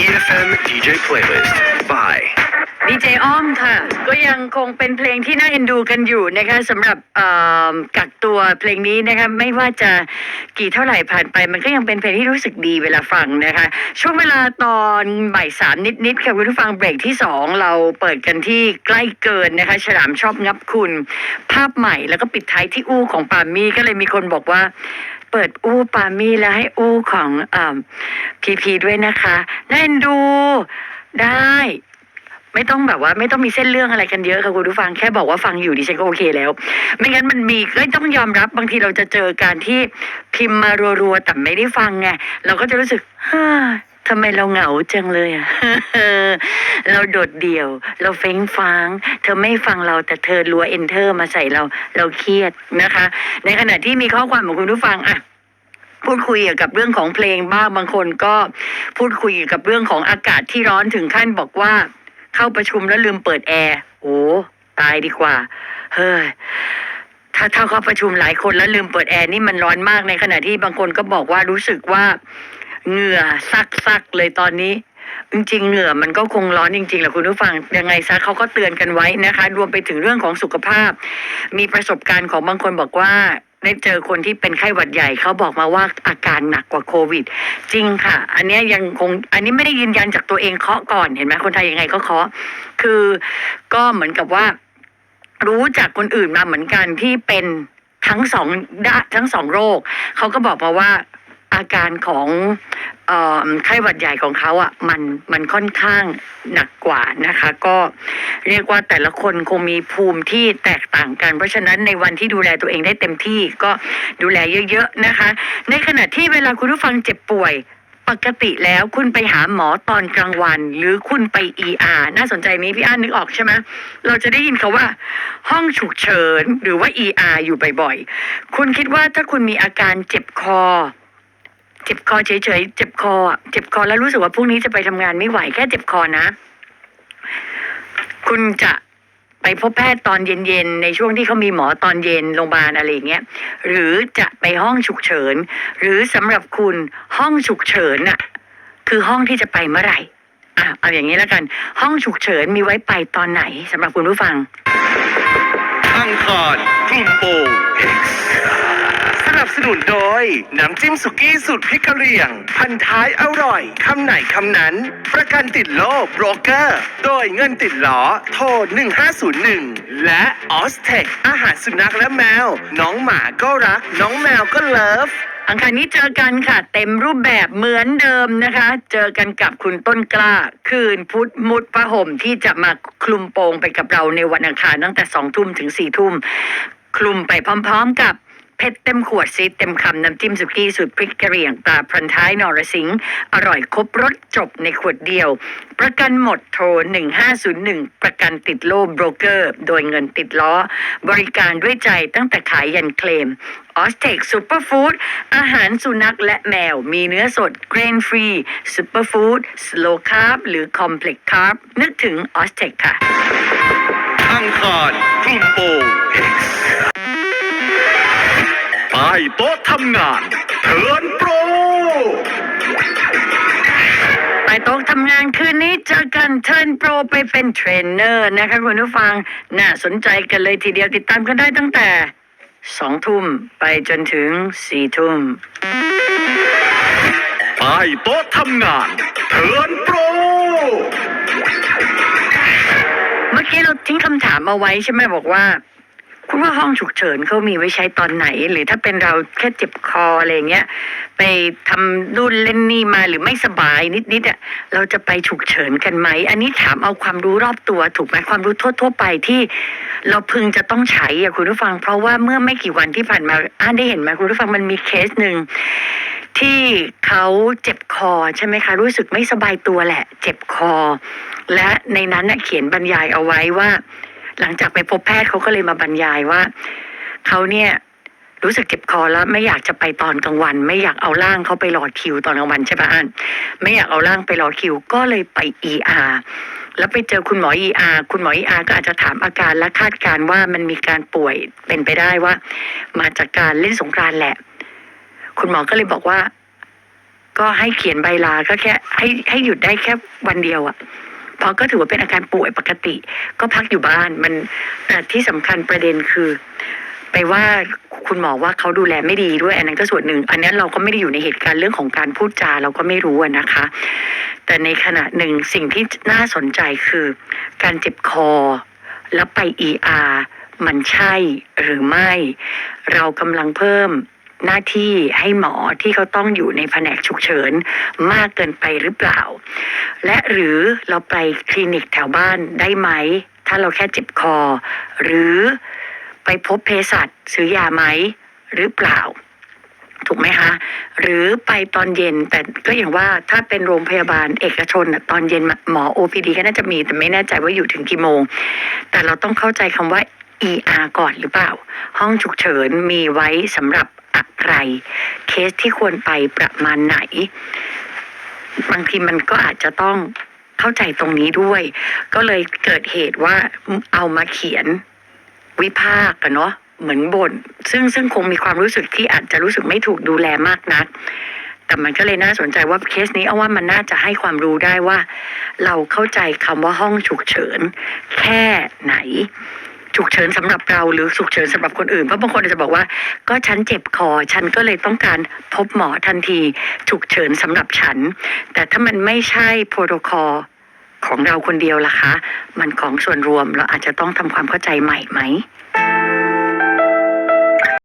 EFM DJ Playlist by ดีเจอ้อมค่ะ ก็ยังคงเป็นเพลงที่น่าเอ็นดูกันอยู่นะคะสำหรับเอ่อกักตัวเพลงนี้นะคะไม่ว่าจะกี่เท่าไหร่ผ่านไป มันก็ยังเป็นเพลงที่รู้สึกดีเวลาฟังนะคะ ช่วงเวลาตอนบ่ายสามนิดๆค่ะคุณผู้ฟังเบรกที่สองเราเปิดกันที่ใกล้เกินนะคะฉลามชอบงับคุณ ภาพใหม่แล้วก็ปิดท้ายที่อู้ของปามี่ก็เลยมีคนบอกว่า เปิดอู้ปามี่แล้วให้อู้ของอพีพีด้วยนะคะน่าเล่นดูได้ ไม่ต้องแบบว่าไม่ต้องมีเส้นเรื่องอะไรกันเยอะค่ะคุณผู้ฟังแค่บอกว่าฟังอยู่ดิฉันก็โอเคแล้ว ไม่งั้นมันมีก็ต้องยอมรับบางทีเราจะเจอการที่พิมพ์มารัวๆแต่ไม่ได้ฟังไงเราก็จะรู้สึกฮ่า ทำไมเราเหงาจังเลยอะ เราโดดเดี่ยว เราเฟ้งฟาง เธอไม่ฟังเราแต่เธอรัวเอนเตอร์มาใส่เรา เราเครียดนะคะ ในขณะที่มีข้อความของคุณผู้ฟังอะพูดคุยเกี่ยวกับเรื่องของเพลงบ้างบางคนก็พูดคุยเกี่ยวกับเรื่องของอากาศที่ร้อนถึงขั้นบอกว่า เข้าประชุมแล้วลืมเปิดแอร์โอ้ตายดีกว่า เฮ้ยถ้าถ้าเข้าประชุมหลายคนแล้วลืมเปิดแอร์นี่มันร้อนมากในขณะที่บางคนก็บอกว่ารู้สึกว่า เหงื่อซักซักเลยตอนนี้ จริงๆเหงื่อมันก็คงร้อนจริงๆแหละคุณผู้ฟังยังไงซะเขาก็เตือนกันไว้นะคะ รวมไปถึงเรื่องของสุขภาพ มีประสบการณ์ของบางคนบอกว่าได้เจอคนที่เป็นไข้หวัดใหญ่เขาบอกมาว่าอาการหนักกว่าโควิด จริงค่ะ อันนี้ยังคงอันนี้ไม่ได้ยืนยันจากตัวเองเคาะก่อนเห็นไหมคนไทยยังไงก็เคาะคือก็เหมือนกับว่า รู้จากคนอื่นมาเหมือนกันที่เป็นทั้งสองด้ทั้งสองโรคเขาก็บอกมาว่าอาการของ ไข้หวัดใหญ่ของเขาอะมันมันค่อนข้างหนักกว่านะคะ ก็เรียกว่าแต่ละคนคงมีภูมิที่แตกต่างกัน เพราะฉะนั้นในวันที่ดูแลตัวเองได้เต็มที่ก็ดูแลเยอะ ๆนะคะ ในขณะที่เวลาคุณผู้ฟังเจ็บป่วยปกติแล้วคุณไปหาหมอตอนกลางวัน หรือคุณไป ER น่าสนใจไหมพี่อ้านนึกออกใช่ไหมเราจะได้ยินคาว่า ห้องฉุกเฉินหรือว่า ER อยู่บ่อยๆ คุณคิดว่าถ้าคุณมีอาการเจ็บคอ เจ็บคอเฉยๆ เจ็บคอ เจ็บคอแล้วรู้สึกว่าพรุ่งนี้จะไปทำงานไม่ไหวแค่เจ็บคอนะ คุณจะไปพบแพทย์ตอนเย็นๆ ในช่วงที่เขามีหมอตอนเย็นโรงพยาบาลอะไรเงี้ย หรือจะไปห้องฉุกเฉิน หรือสำหรับคุณห้องฉุกเฉินน่ะ คือห้องที่จะไปเมื่อไหร่อะเอาอย่างนี้แล้วกัน ห้องฉุกเฉินมีไว้ไปตอนไหนสำหรับคุณผู้ฟังอังคารกลุ่มโปง นับสนุนโดย น้ำจิ้มสุกี้สูตรพริกกะเหรี่ยง พันท้ายอร่อย คำไหนคำนั้น ประกันติดโลบโบรกเกอร์ โดยเงินติดล้อ โทร 1501 และออสเทคอาหารสุนัขและแมว น้องหมาก็รัก น้องแมวก็เลิฟ อังคารนี้เจอกันค่ะ เต็มรูปแบบเหมือนเดิมนะคะ เจอกันกับคุณต้นกล้า คืนพุธมุดประห่มที่จะมาคลุมโปงไปกับเราในวันอังคารตั้งแต่สองทุ่มถึงสี่ทุ่มคลุมไปพร้อม ๆ กับ เพชรเต็มขวดซีดเต็มคำน้ำจิ้มสุกี้สูตรพริกกระเหรี่ยงตราพันท้ายนรสิงห์อร่อยครบรสจบในขวดเดียว ประกันหมดโทร 1501 ประกันติดโล่โบรกเกอร์ โดยเงินติดล้อ บริการด้วยใจตั้งแต่ขายยันเคลมออสเทคซูเปอร์ฟู้ดอาหารสุนัขและแมว มีเนื้อสดเกรนฟรีซูเปอร์ฟู้ดสโลคาร์บหรือคอมเพล็กซ์คาร์บนึกถึงออสเทคค่ะอังคารกลุ่มโปง ต้โต๊ะทำงานเทิร์นโปร ไปโต๊ะทำงานคืนนี้เจอกันเทิร์นโปรไปเป็นเทรนเนอร์นะคะคุณผู้ฟัง น่าสนใจกันเลยทีเดียวติดตามกันได้ตั้งแต่สองทุ่มไปจนถึงสี่ทุ่มใต้โต๊ะทำงานเทิร์นโปรเมื่อกี้เราทิ้งคำถามเอาไว้ใช่ไหมบอกว่า คุณว่าห้องฉุกเฉินเขามีไว้ใช้ตอนไหน หรือถ้าเป็นเราแค่เจ็บคออะไรเงี้ยไปทำนู่นเล่นนี่มาหรือไม่สบายนิดๆอะเราจะไปฉุกเฉินกันไหม อันนี้ถามเอาความรู้รอบตัวถูกไหมความรู้ทั่ว ๆ ไปที่ เราพึงจะต้องใช้อะคุณผู้ฟัง เพราะว่าเมื่อไม่กี่วันที่ผ่านมาอ่านได้เห็นไหมคุณผู้ฟังมันมีเคสหนึ่งที่เขาเจ็บคอใช่ไหมคะ รู้สึกไม่สบายตัวแหละ เจ็บคอ และในนั้นเขียนบรรยายเอาไว้ว่า หลังจากไปพบแพทย์เขาก็เลยมาบรรยายว่าเขาเนี่ยรู้สึกเจ็บคอแล้วไม่อยากจะไปตอนกลางวัน ไม่อยากเอาร่างเขาไปรอคิวตอนกลางวันใช่ปะอันไม่อยากเอาร่างไปรอคิว ก็เลยไป ER แล้วไปเจอคุณหมอ ER คุณหมอ ER ก็อาจจะถามอาการและคาดการว่ามันมีการป่วยเป็นไปได้ว่า มาจากการเล่นสงกรานแหละ คุณหมอก็เลยบอกว่า ก็ให้เขียนใบลาก็แค่ ให้ให้หยุดได้แค่วันเดียวอะเพราะก็ถือว่าเป็นอาการป่วยปกติ ก็พักอยู่บ้านมันแต่ที่สำคัญประเด็นคือ ไปว่าคุณหมอว่าเขาดูแลไม่ดีด้วย อันนั้นก็ส่วนหนึ่ง อันนั้นเราก็ไม่ได้อยู่ในเหตุการณ์เรื่องของการพูดจาเราก็ไม่รู้นะคะ แต่ในขณะหนึ่งสิ่งที่น่าสนใจคือ การเจ็บคอ แล้วไป ER มันใช่หรือไม่ เรากำลังเพิ่ม หน้าที่ให้หมอที่เขาต้องอยู่ในแผนกฉุกเฉินมากเกินไปหรือเปล่า และหรือเราไปคลินิกแถวบ้านได้ไหม ถ้าเราแค่เจ็บคอ หรือไปพบเภสัชซื้อยาไหมหรือเปล่าถูกไหมคะ หรือไปตอนเย็นแต่ก็อย่างว่าถ้าเป็นโรงพยาบาลเอกชนตอนเย็นหมอ OPD ก็น่าจะมีแต่ไม่แน่ใจว่าอยู่ถึงกี่โมง แต่เราต้องเข้าใจคำว่า ER ก่อนหรือเปล่า ห้องฉุกเฉินมีไว้สำหรับ อะไร เคสที่ควรไปประมาณไหน บางทีมันก็อาจจะต้องเข้าใจตรงนี้ด้วย ก็เลยเกิดเหตุว่าเอามาเขียนวิพากษ์เนาะเหมือนบน่นซึ่งซึ่งคงมีความรู้สึกที่อาจจะรู้สึกไม่ถูกดูแลมากนัก แต่มันก็เลยน่าสนใจว่าเคสนี้เอาว่ามันน่าจะให้ความรู้ได้ว่า เราเข้าใจคำว่าห้องฉุกเฉิน แค่ไหน ฉุกเฉินสำหรับเราหรือฉุกเฉินสำหรับคนอื่น เพราะบางคนอาจจะบอกว่า ก็ฉันเจ็บคอ ฉันก็เลยต้องการพบหมอทันที ฉุกเฉินสำหรับฉัน แต่ถ้ามันไม่ใช่โปรโตคอลของเราคนเดียวล่ะคะ มันของส่วนรวมเราอาจจะต้องทำความเข้าใจใหม่ไหม